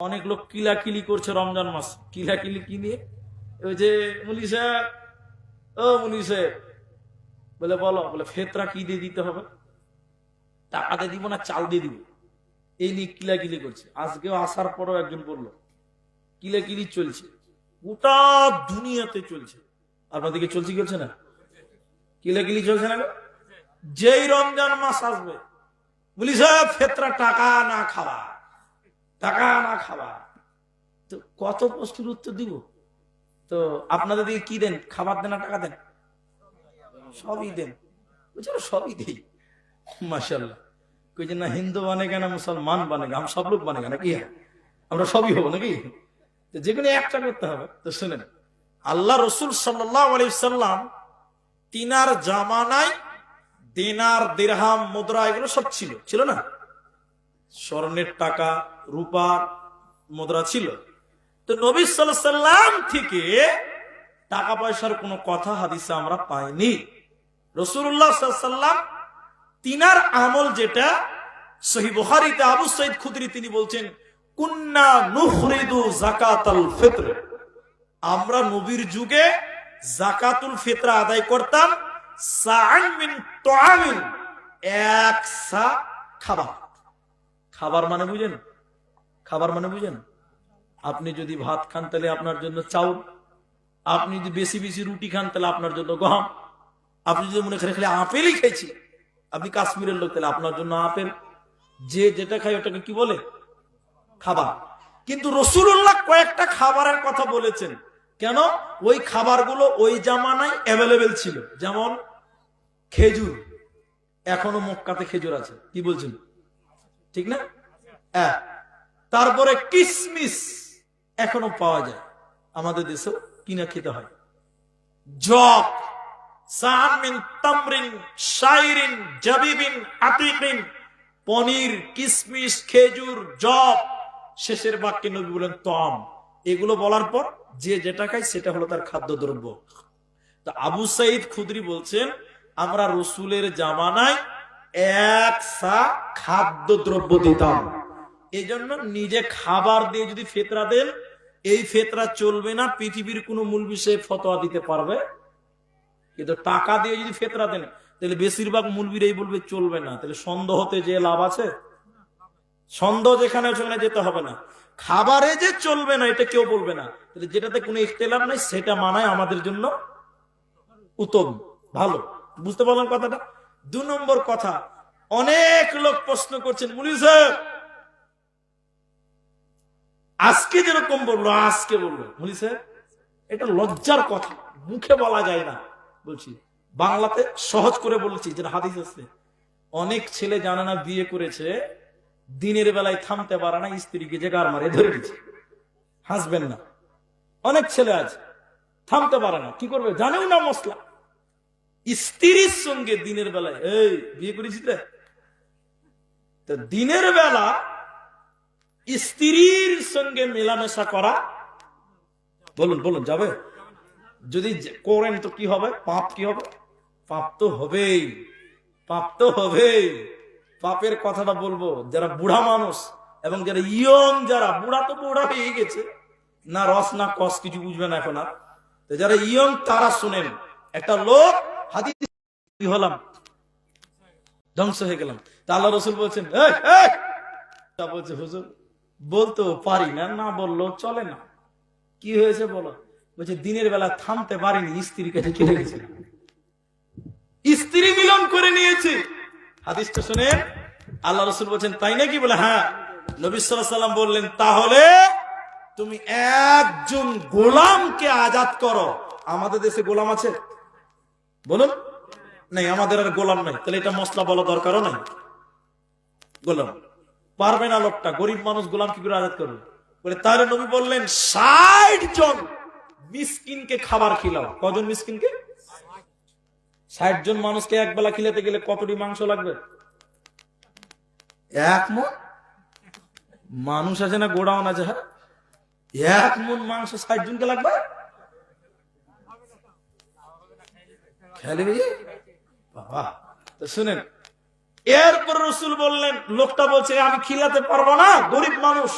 অনেক লোক কিলাকিলি করছে রমজান মাস। কিলাকিলি কি নিয়ে? ওই যে মুলি সাহেব, ও মুলি সাহেব, বলে বলো, বলে ফেতরা কি দিয়ে দিতে হবে? টাকা দিয়ে দিব না, চাল দিয়ে দিব? এই নিয়ে কিলাকিলি করছে। আজকেও আসার পরও একজন বলল, কিলাকিলি চলছে। গোটা দুনিয়াতে চলছে। আপনাদেরকে চলছে কি চলছে না? কিলাকিলি চলছে না যেই রমজান মাস আসবে বলি সাহেব ফেতরা টাকা না খাওয়া। টাকা না খাবার তো কত প্রশ্নের উত্তর দিব? তো আপনাদের দিকে কি দেন? খাবার দেন না টাকা দেন? সবই দেন। সবই দিই। মাসাল্লাহ না, হিন্দু বানে না মুসলমান বানেগা আম সব লোক বানে কেন কি আমরা সবই হব নাকি? যে কোনো একটা করতে হবে। তো শুনেন, আল্লাহ রসুল সাল্লাম তিনার জামানায় দিনার দেড়হাম মুদ্রা, এগুলো সব ছিল। ছিল না? স্বর্ণের টাকা রূপার মুদ্রা ছিল। তো নবী সাল্লাম থেকে টাকা পয়সার কোনো কথা হাদিসে আমরা পাইনি। রসুল্লাহ সাল্লাম তিনার আমল যেটা সহি বুখারীতে, আবু সঈদ খুদরি তিনি বলছেন, কুন্না নুখরিদু জাকাতাল ফিত্র। আমরা নবীর যুগে জাকাতুল ফিতরা আদায় করতাম, সাআন মিন তুআমিন, এক সা খাবার। খাবার মানে বুঝেন? খাবার মানে বুঝেন? আপনি যদি ভাত খান তাহলে আপনার জন্য চাউল। আপনি যদি বেশি বেশি রুটি খান তাহলে আপনার জন্য গম। আপনি যদি মনে করেন খালি আপেলই খেয়েছি, আপনি কাশ্মীরের লোক, তাহলে আপনার জন্য আপেল। যে যেটা খায় ওটাকে কি বলে? খাবার। কিন্তু রসুল্লাহ কয়েকটা খাবারের কথা বলেছেন। কেন? ওই খাবারগুলো ওই জামানায় অ্যাভেলেবেল ছিল। যেমন খেজুর। এখনও মক্কাতে খেজুর আছে। কি বলছেন? ঠিক না? হ্যাঁ। তারপরে কিসমিস এখনও পাওয়া যায়। আমাদের দেশেও কিনা খেতে হয়। জব, সান মিন তামরিন, শাইরিন, জাবিবিন, আতিকিন, পনির, কিসমিস, খেজুর, জব। শেষের বাক্যে নবী বলেন, তম। এগুলো বলার পর যে যেটা খায় সেটা হলো তার খাদ্যদ্রব্য। তো আবু সাইদ খুদরি বলছেন, আমরা রসুলের জামানায় এক সা খাদ্যদ্রব্য দিতাম। এই জন্য নিজে খাবার দিয়ে যদি ফেতরা দেন, এই ফেতরা চলবে না, পৃথিবীর কোনো মূল বিষয়ে ফতোয়া দিতে পারবে। কিন্তু টাকা দিয়ে যদি ফেতরা দেন, তাহলে বেশিরভাগ মুলবিরাই বলবে চলবে না। তাহলে সন্দেহতে যে লাভ আছে? সন্দেহ যেখানে সেখানে যেতে হবে না। খাবারে যে চলবে না, এটা কেউ বলবে না। তাহলে যেটাতে কোনো ইখতলাফ নাই, সেটা মানায় আমাদের জন্য উত্তম। ভালো। বুঝতে পারলাম কথাটা? দু নম্বর কথা, অনেক লোক প্রশ্ন করছেন মুলি সাহেব, আজকে যেরকম বলল, আজকে বলল। মুলি সাহেব, এটা লজ্জার কথা, মুখে বলা যায় না, বলছি। বাংলাতে সহজ করে বলছি, যেটা হাদিস আছে, অনেক ছেলে জানে না বিয়ে করেছে, দিনের বেলায় থামতে পারে না, স্ত্রীকে যে গার মারে ধরে দিচ্ছে হাসবেন না। অনেক ছেলে আছে, থামতে পারে না, কি করবে? জানেও না মশলা। স্ত্রীর সঙ্গে দিনের বেলায়। এই, বিয়ে করেছি তো? দিনের বেলা স্ত্রীর সঙ্গে মেলামেশা করা, বলুন বলুন, যাবে? যদি করেন তো কি হবে? পাপ কি হবে? পাপ তো হবেই। পাপ তো হবেই। পাপের কথাটা বলব, যারা বুড়া মানুষ এবং যারা ইয়ং যারা, বুড়া তো বুড়া হয়ে গেছে, না রস, না কস কিছু বুঝবে না এখন আর। যারা ইয়ং, তারা শুনেন, একটা লোক হাতি হলাম? ধ্বংস হয়ে গেলাম। তা আল্লাহ রসুল বলছেন বলছে, হুজুর বলতো পারি না না বলল চলে না। কি হয়েছে বলো? বলছে, দিনের বেলা থামতে পারিনি, স্ত্রীর কাছে চলে গেছে স্ত্রী মিলন করে নিয়েছে। হাদিসটা শুনে আল্লাহ রসুল বলছেন, তাই নাকি? বলে হ্যাঁ। নবী সাল্লাম বললেন, তাহলে তুমি একজন গোলামকে আজাদ করো। আমাদের দেশে গোলাম আছে? বলুন। নাই, আমাদের আর গোলাম নাই। তাহলে এটা মশলা বলা দরকারও নাই। গোলাম, পারবে না লোকটা। গরিব মানুষ গোলাম কি করে আজাদ করবে? বলে, তাহলে নবী বললেন, ষাট জন মিসকিনকে খাবার খিলাও। কজন মিসকিনকে? ষাট জন মানুষকে এক বেলা খিলাতে গেলে কতটি মাংস লাগবে? এক মন? মানুষ আছে না গোডাউন আছে হ্যাঁ? এক মন মাংস ষাট জনকে লাগবে? বাবা, তো শুনেন, এরপর রসুল বললেন, লোকটা বলছে, আমি খিলাতে পারব না, গরিব মানুষ।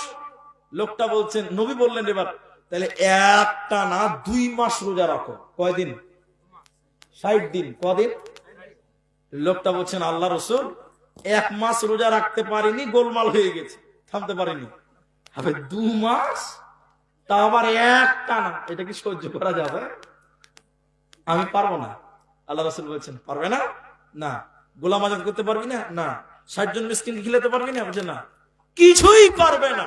লোকটা বলছেন নবী বললেন এবার, তাহলে একটা না দুই মাস রোজা রাখো। কয়দিন? ষাট দিন। কদিন? লোকটা বলছেন, আল্লাহ রসুল, এক মাস রোজা রাখতে পারিনি, গোলমাল হয়ে গেছে, থামতে পারিনি। হবে দু মাস? তা আবার একটা না, এটা কি সহ্য করা যাবে? আমি পারব না। আল্লাহ রসুল বলছেন, পারবে না? না। গোলাম আজাদ করতে পারবি না? না। ষাট জন মিসকিন খিলাতে পারবি না? বলছে, না। কিছুই পারবে না।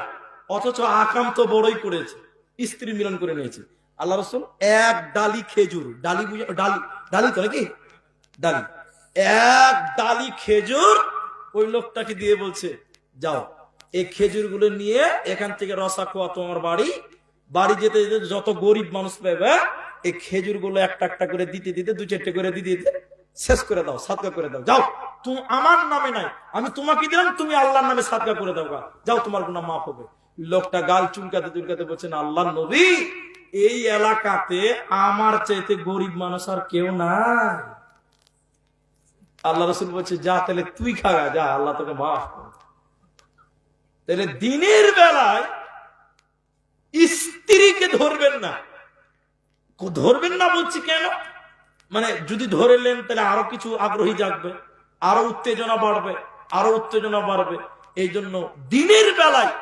অথচ আকাম তো বড়ই করেছে, স্ত্রী মিলন করে নিয়েছে। আল্লাহ রসুল এক ডালি খেজুর, ডালি ডালি ডালি তো নাকি? ডালি। এক ডালি খেজুর ওই লোকটাকে দিয়ে বলছে, যাও, এই খেজুরগুলো নিয়ে এখান থেকে রসা খোয়া তোমার বাড়ি। বাড়ি যেতে যেতে যত গরিব মানুষ পাবে এই খেজুরগুলো একটা একটা করে দিতে দিতে দু চারটে করে দিতে দিতে শেষ করে দাও সাদকা করে দাও। যাও তুমি আমার নামে নাই, আমি তোমাকে দিলাম, তুমি আল্লাহর নামে সাদকা করে দাও যাও, তোমার গুণা মাফ হবে। লোকটা গাল চুলকাতে চুলকাতে বলছেন আল্লাহ নবী, এই এলাকাতে আমার চাইতে গরিব মানুষ আর কেউ নাই। আল্লাহ রসুল বলছে, যা, তাহলে তুই খাগা যা, আল্লাহ তোকে মাফ তাহলে দিনের বেলায় স্ত্রীকে ধরবেন না ধরবেন না বলছি কেন? মানে যদি ধরে নেন তাহলে আরও কিছু আগ্রহী জাগবে, আরও উত্তেজনা বাড়বে, আরও উত্তেজনা বাড়বে। এই জন্য দিনের বেলায়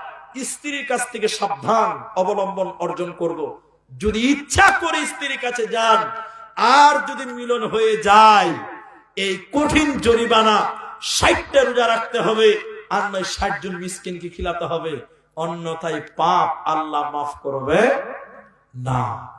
স্ত্রীর কাছ থেকে সাবধান অবলম্বন অর্জন করব। যদি ইচ্ছা করে স্ত্রীর কাছে যান, আর যদি মিলন হয়ে যায়, এই কঠিন জরিমানা ষাটটা রোজা রাখতে হবে, আর নয়, ষাট জন মিসকিনকে খিলাতে হবে। অন্যথায় পাপ আল্লাহ মাফ করবে না।